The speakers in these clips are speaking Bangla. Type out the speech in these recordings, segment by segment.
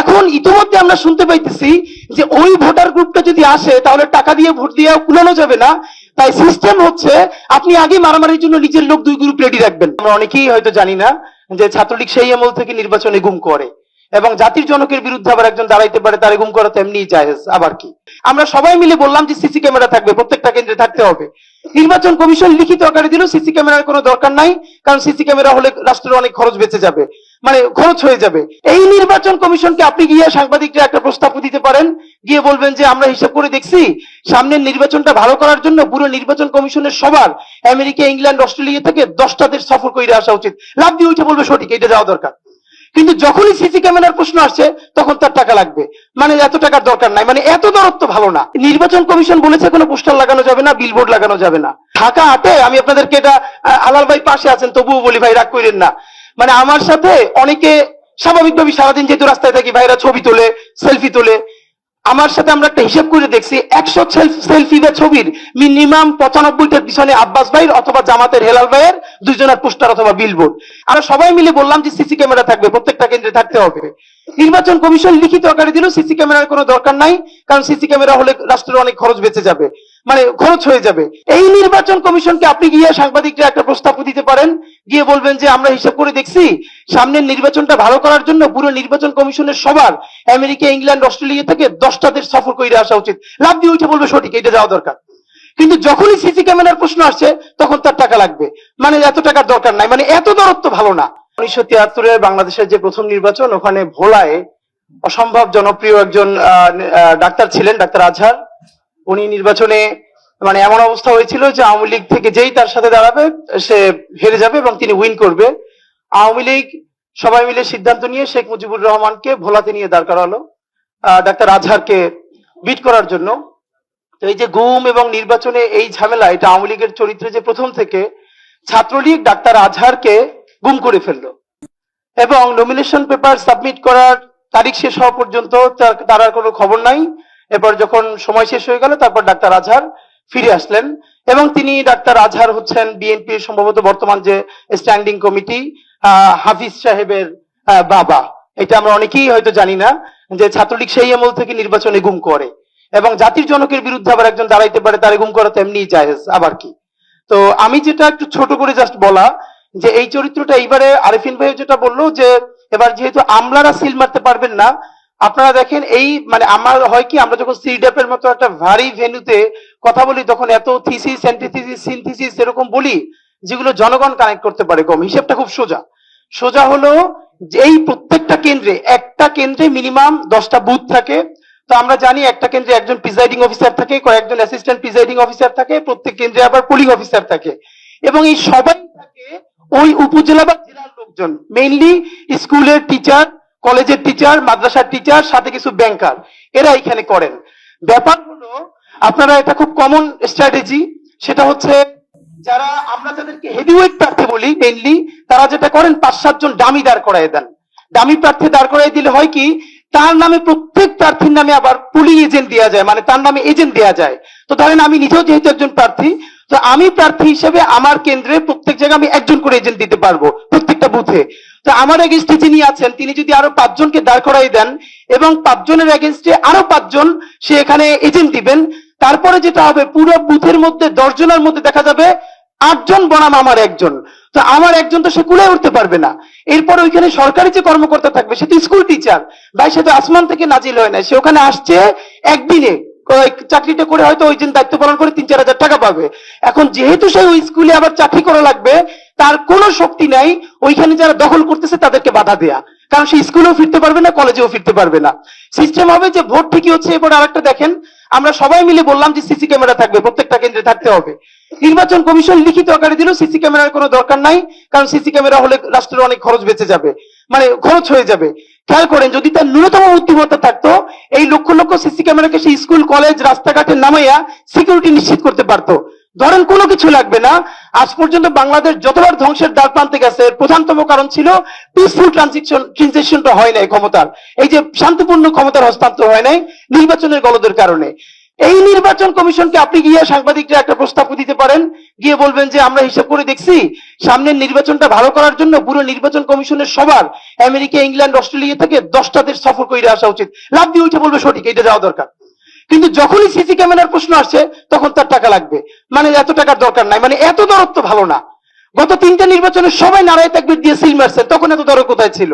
এখন ইতিমধ্যে আমরা শুনতে পাইতেছি যে ওই ভোটার গ্রুপটা যদি আসে, তাহলে টাকা দিয়ে ভোট দিয়ে কুলানো যাবে না। তাই সিস্টেম হচ্ছে আপনি আগে মারামারির জন্য নিজের লোক দুই গ্রুপ রেডি রাখবেন। আমরা অনেকেই হয়তো জানি না যে ছাত্রলীগ সেই আমল থেকে নির্বাচনে গুম করে। এবং জাতির জনকের বিরুদ্ধে আবার একজন দাঁড়াইতে পারে, তারে গুম করা তেমনি জায়েজ। আবার কি? আমরা সবাই মিলে বললাম যে সিসি ক্যামেরা থাকবে, প্রত্যেকটা কেন্দ্রে থাকতে হবে। নির্বাচন কমিশন লিখিত আকারে দিল সিসি ক্যামেরার কোনো দরকার নাই, কারণ সিসি ক্যামেরা হলে রাষ্ট্রের অনেক খরচ বেঁচে যাবে মানে খরচ হয়ে যাবে। এই নির্বাচন কমিশনকে আপনি গিয়ে সাংবাদিকরা একটা প্রস্তাব দিতে পারেন, গিয়ে বলবেন যে আমরা হিসাব করে দেখছি, সামনের নির্বাচনটা ভালো করার জন্য পুরো নির্বাচন কমিশনের সবার, আমেরিকা, ইংল্যান্ড, অস্ট্রেলিয়া থেকে দশটা দেশ সফর করে আসা উচিত। লাভ দিয়ে উঠে বলবে সঠিক এটা যাওয়া দরকার। কিন্তু যখনই সিসি ক্যামেরার প্রশ্ন আসছে, তখন তার টাকা লাগবে। মানে এত টাকার দরকার নাই। মানে এত দরত্ব ভালো না। নির্বাচন কমিশন বলেছে কোনো পোস্টার লাগানো যাবে না বিলবোর্ড লাগানো যাবে না। ঢাকা আটে, আমি আপনাদেরকে এটা আলাল ভাই পাশে আছেন, তবুও বলি, ভাই, রাগ করেন না। মানে আমার সাথে অনেকে স্বাভাবিকভাবে সারাদিন যেহেতু রাস্তায় থাকি, ভাইরা ছবি তোলে সেলফি তোলে। আমার সাথে আমরা একটা হিসেব করে দেখছি, একশো সেলফি বা ছবির মিনিমাম পঁচানব্বইটার পিছনে আব্বাস ভাইয়ের অথবা জামাতের হেলাল ভাইয়ের দুজনের পোস্টার অথবা বিলবোর্ড আমরা সবাই মিলে বললাম যে সিসি ক্যামেরা থাকবে, প্রত্যেকটা কেন্দ্রে থাকতে হবে। নির্বাচন কমিশন লিখিত আকারে দিল সিসি ক্যামেরার কোনো দরকার নাই, কারণ সিসি ক্যামেরা হলে রাষ্ট্রের অনেক খরচ বেঁচে যাবে মানে খরচ হয়ে যাবে। এই নির্বাচন কমিশনকে আপনি গিয়ে সাংবাদিকরা একটা প্রস্তাব দিতে পারেন, গিয়ে বলবেন যে, আমরা হিসাব করে দেখছি, সামনের নির্বাচনটা ভালো করার জন্য পুরো নির্বাচন কমিশনের সবার, আমেরিকা, ইংল্যান্ড, অস্ট্রেলিয়া থেকে দশটা দেশ সফর করে আসা উচিত। লাভ দিয়ে উঠে বলবে সঠিক, এটা যাওয়া দরকার। কিন্তু যখনই সিসি ক্যামেরার প্রশ্ন আসছে, তখন তার টাকা লাগবে। মানে এত টাকার দরকার নাই মানে এত দরত্ব ভালো না। উনিশশো তিয়াত্তরের বাংলাদেশের যে প্রথম নির্বাচন, ওখানে ভোলায় অসম্ভব জনপ্রিয় একজন ডাক্তার ছিলেন, ডাক্তার আজহার। উনি নির্বাচনে মানে এমন অবস্থা হয়েছিল যে আওয়ামী লীগ থেকে যেই তার সাথে দাঁড়াবে, সে হেরে যাবে এবং তিনি উইন করবে। আওয়ামী লীগ সবাই মিলে সিদ্ধান্ত নিয়ে শেখ মুজিবুর রহমানকে ভোলাতে নিয়ে দাঁড় করালো ডাক্তার আজহারকে বিট করার জন্য। তো এই যে গুম এবং নির্বাচনে এই ঝামেলা, এটা আওয়ামী লীগের চরিত্রে যে প্রথম থেকে, ছাত্রলীগ ডাক্তার আজহারকে গুম করে ফেলল। এবং নমিনেশন পেপার সাবমিট করার তারিখ শেষ হওয়া পর্যন্ত তার- আর কোনো খবর নাই। এরপর যখন সময় শেষ হয়ে গেল, তারপর ডাক্তার আজহার ফিরে আসলেন এবং তিনি ডাক্তার আজহার হচ্ছেন বিএনপির সম্ভবত বর্তমান যে স্ট্যান্ডিং কমিটি হাফিজ সাহেবের বাবা। এটা আমরা অনেকেই হয়তো জানি না যে ছাত্রলীগ সেই আমল থেকে নির্বাচনে গুম করে এবং জাতির জনকের বিরুদ্ধে আবার একজন দাঁড়াইতে পারে, তারে গুম করা তেমনি জায়েজ। আবার কি? তো আমি যেটা একটু ছোট করে জাস্ট বলা যে এই চরিত্রটা এইবারে আরিফিন ভাই যেটা বলল যে, এবার যেহেতু আমলারা সিল মারতে পারবেন না, আপনারা দেখেন এই মানে আমার হয় কি, আমরা যখন সিডাপের মতো একটা ভারী ভেন্যুতে কথা বলি, তখন এত থিসিস, অ্যান্টিথিসিস, সিনথিসিস এরকম বলি, যেগুলো জনগণ কানেক্ট করতে পারে কম। হিসেবটা খুব সোজা। সোজা হলো যে এই প্রত্যেকটা কেন্দ্রে, একটা কেন্দ্রে মিনিমাম দশটা বুথ থাকে। তো আমরা জানি একটা কেন্দ্রে একজন প্রিজাইডিং অফিসার থাকে, কয়েকজন অ্যাসিস্ট্যান্ট প্রিজাইডিং অফিসার থাকে, প্রত্যেক কেন্দ্রে আবার পোলিং অফিসার থাকে। এবং এই সবাই থাকে ওই উপজেলা বা জেলার লোকজন মেইনলি স্কুলের টিচার কলেজের টিচার মাদ্রাসার টিচার সাথে কিছু ব্যাংকার এরা এখানে করেন। ব্যাপার হলো, আপনারা এটা খুব কমন স্ট্র্যাটেজি সেটা হচ্ছে যারা, আমরা যাদেরকে হেভিওয়েট প্রার্থী বলি মেইনলি তারা যেটা করেন পাঁচ সাতজন ডামি দাঁড় করায় দেন। ডামি প্রার্থী দাঁড় করাই দিলে হয় কি, তার নামে প্রত্যেক প্রার্থীর নামে আবার পুলিং এজেন্ট দেওয়া যায় মানে তার নামে এজেন্ট দেওয়া যায়। তো ধরেন আমি নিজেও যেহেতু একজন প্রার্থী তো আমি প্রার্থী হিসেবে আমার কেন্দ্রে প্রত্যেক জায়গায় আমি একজন করে এজেন্ট দিতে পারব প্রত্যেকটা বুথে তো আমার এগেনস্টে যিনি আছেন, তিনি যদি আরও পাঁচজনকে দাঁড় করাই দেন এবং পাঁচজনের এগেনস্টে আরও পাঁচজন সে এখানে এজেন্ট দিবেন, তারপরে যেটা হবে, পুরো বুথের মধ্যে দশজনের মধ্যে দেখা যাবে আটজন বনাম আমার একজন। তো আমার একজন তো সে কুলে উঠতে পারবে না। এরপর ওইখানে সরকারি যে কর্মকর্তা থাকবে, সে তো স্কুল টিচার ভাই, সে তো আসমান থেকে নাজিল হয় না সে ওখানে আসছে একদিনে। চাকরিটা করে হয়তো ওই দিন দায়িত্ব পালন করে তিন চার হাজার টাকা পাবে। এখন যেহেতু সে ওই স্কুলে আবার চাকরি করা লাগবে, তার কোনো শক্তি নাই, ওইখানে যারা দখল করতেছে তাদেরকে বাধা দেয়া। কারণ সে স্কুলেও ফিরতে পারবে না, কলেজেও ফিরতে পারবে না। সিস্টেম হবে যে ভোট ঠিকই হচ্ছে এবার আরেকটা দেখেন, আমরা সবাই মিলে বললাম যে সিসি ক্যামেরা থাকবে, প্রত্যেকটা কেন্দ্রে থাকতে হবে। নির্বাচন কমিশন লিখিত আকারে দিল সিসি ক্যামেরার কোনো দরকার নাই, কারণ সিসি ক্যামেরা হলে রাষ্ট্রের অনেক খরচ বেঁচে যাবে। মানে খরচ হয়ে যাবে। খেয়াল করেন, যদি তার ন্যূনতম বুদ্ধিমত্তা থাকতো, এই লক্ষ লক্ষ সিসি ক্যামেরাকে সেই স্কুল, কলেজ, রাস্তাঘাটে নামাইয়া সিকিউরিটি নিশ্চিত করতে পারতো। ধরেন কোনো কিছু লাগবে না। আজ পর্যন্ত বাংলাদেশ যতবার ধ্বংসের দ্বার প্রান্তে গেছে প্রধানতম কারণ ছিল পিসফুল ট্রানজেকশন ট্রানজেকশনটা হয় নাই ক্ষমতার। এই যে শান্তিপূর্ণ ক্ষমতার হস্তান্তর হয় নাই নির্বাচনের গলদের কারণে। এই নির্বাচন কমিশনকে আপনি গিয়ে সাংবাদিকরা একটা প্রস্তাব দিতে পারেন, গিয়ে বলবেন যে আমরা হিসাব করে দেখছি, সামনের নির্বাচনটা ভালো করার জন্য পুরো নির্বাচন কমিশনের সবার, আমেরিকা, ইংল্যান্ড, অস্ট্রেলিয়া থেকে দশটা দেশ সফর করে আসা উচিত। লাভ দিয়ে উঠে বলবে সঠিক এটা যাওয়া দরকার। কিন্তু যখনই সিসি ক্যামেরার প্রশ্ন আসছে তখন তার টাকা লাগবে। মানে এত টাকার দরকার নাই মানে এত দরত্ব ভালো না। গত তিনটা নির্বাচনে সবাই নারায় তাকবির দিয়ে সিল মারছে, তখন এত দর কোথায় ছিল?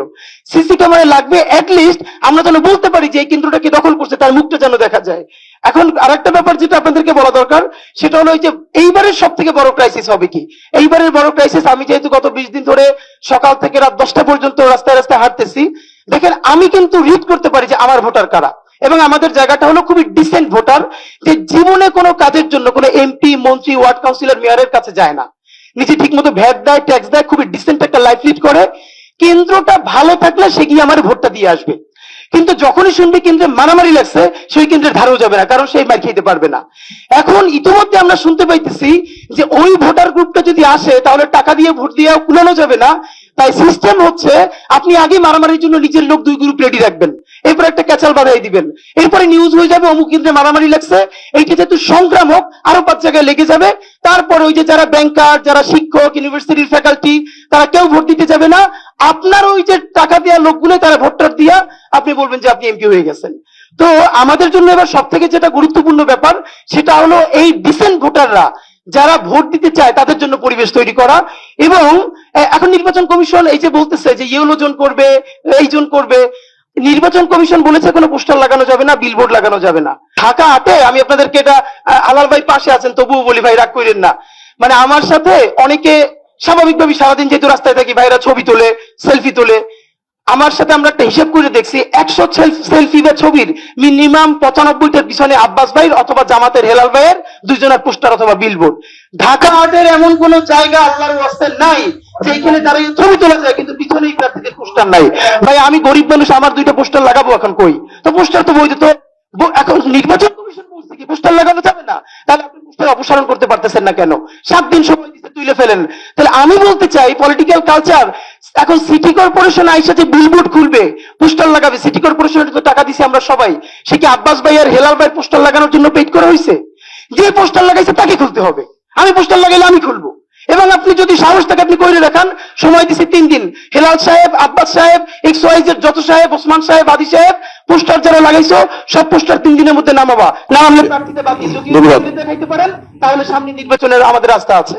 সিসি ক্যামেরা লাগবে লিস্ট আমরা যেন বলতে পারি যে এই কেন্দ্রটা কি দখল করছে, তার মুখটা যেন দেখা যায়। এখন আরেকটা ব্যাপার যেটা আপনাদেরকে বলা দরকার, সেটা হলো যে এইবারের সব থেকে বড় ক্রাইসিস হবে কি? এইবারের বড় ক্রাইসিস আমি যেহেতু গত বিশ দিন ধরে সকাল থেকে রাত দশটা পর্যন্ত রাস্তায় রাস্তায় হাঁটতেছি, দেখেন আমি কিন্তু রিড করতে পারি যে আমার ভোটার কারা। এবং আমাদের জায়গাটা হলো খুবই ডিসেন্ট ভোটার, যে জীবনে কোনো কাজের জন্য কোনো এমপি মন্ত্রী, ওয়ার্ড কাউন্সিলর মেয়রের কাছে যায় না। নিজে ঠিক মতো ভ্যাট দেয় ট্যাক্স দেয়, খুবই ডিসেন্ট একটা লাইফ লিড করে। কেন্দ্রটা ভালো থাকলে সে গিয়ে আমার ভোটটা দিয়ে আসবে। কিন্তু যখনই শুনবে কেন্দ্রে মারামারি লাগছে, সেই কেন্দ্রের ধারেও যাবে না, কারণ সেই মার খেতে পারবে না। এখন ইতিমধ্যে আমরা শুনতে পাইতেছি যে ওই ভোটার গ্রুপটা যদি আসে, তাহলে টাকা দিয়ে ভোট দিয়ে কুলানো যাবে না। তাই সিস্টেম হচ্ছে আপনি আগে মারামারির জন্য নিজের লোক দুই গ্রুপ রেডি রাখবেন। এরপর একটা ক্যাচাল বাধাই দিবেন। এরপরে নিউজ হয়ে যাবে, অমুক কেন্দ্রে মারামারি লাগছে। এইটা যেহেতু সংক্রামক আরও পাঁচ জায়গায় লেগে যাবে। তারপরে ওই যে যারা ব্যাংকার যারা শিক্ষক ইউনিভার্সিটির ফ্যাকাল্টি তারা কেউ ভোট দিতে যাবে না। আপনার ওই যে টাকা দেওয়া লোকগুলো তারা ভোটটা দিয়া আপনি বলবেন যে আপনি এমপি হয়ে গেছেন। তো আমাদের জন্য এবার সব থেকে যেটা গুরুত্বপূর্ণ ব্যাপার, সেটা হলো এই ডিসেন্ট ভোটাররা। যারা ভোট দিতে চায়, তাদের জন্য পরিবেশ তৈরি করা এবং এখন নির্বাচন কমিশন এই যে বলতেছে যে ইয়েলো জোন করবে, এই জোন করবে, নির্বাচন কমিশন বলেছে কোনো পোস্টার লাগানো যাবে না, বিলবোর্ড লাগানো যাবে না। ঢাকা আটে, আমি আপনাদেরকে এটা আলাল ভাই পাশে আছেন, তবুও বলি ভাই, রাগ করেন না। মানে আমার সাথে অনেকে স্বাভাবিকভাবে সারাদিন যেহেতু রাস্তায় থাকি, ভাইরা ছবি তোলে, সেলফি তোলে আমার সাথে আমরা একটা হিসেব করে দেখছি, একশো সেলফি বা ছবির মিনিমাম পঁচানব্বইটার পিছনে আব্বাস ভাইয়ের অথবা জামাতের হেলাল ভাইয়ের দুজনের পোস্টার অথবা বিলবোর্ড ঢাকা হাটের এমন কোন জায়গা আল্লাহর ওয়াস্তে নাই, যেখানে দাঁড়িয়ে ছবি তোলা যায়, কিন্তু পিছনে প্রার্থীদের পোস্টার নাই। ভাই, আমি গরিব মানুষ, আমার দুইটা পোস্টার লাগাবো এখন কই? তো পোস্টার তো বৈধ, তো এখন নির্বাচন কমিশন বলছে কি, পোস্টার লাগানো যাবে না? তাহলে আপনি পোস্টার অপসারণ করতে পারতেছেন না কেন? সাত দিন সময় দিতে তুলে ফেলেন। তাহলে আমি বলতে চাই পলিটিক্যাল কালচার এখন সিটি কর্পোরেশন আইসা যে বিলবোর্ড খুলবে পোস্টার লাগাবে সিটি কর্পোরেশনের তো টাকা দিছি আমরা সবাই। সে কি আব্বাস ভাই আর হেলাল ভাইয়ের পোস্টার লাগানোর জন্য পেড করা হয়েছে যে পোস্টার লাগাইছে তাকে খুলতে হবে। আমি পোস্টার লাগাইলে আমি খুলবো। এবং আপনি যদি সাহস থাকে আপনি করে রাখান সময় দিছি তিন দিন। হেলাল সাহেব আব্বাস সাহেব এক্স ওয়াইজের যত সাহেব ওসমান সাহেব আদি সাহেব পোস্টার যারা লাগাইছো সব পোস্টার তিন দিনের মধ্যে নামাবা। নামলে প্রার্থীতে দিয়ে যদি। দেখাইতে পারেন তাহলে সামনে নির্বাচনের আমাদের রাস্তা আছে।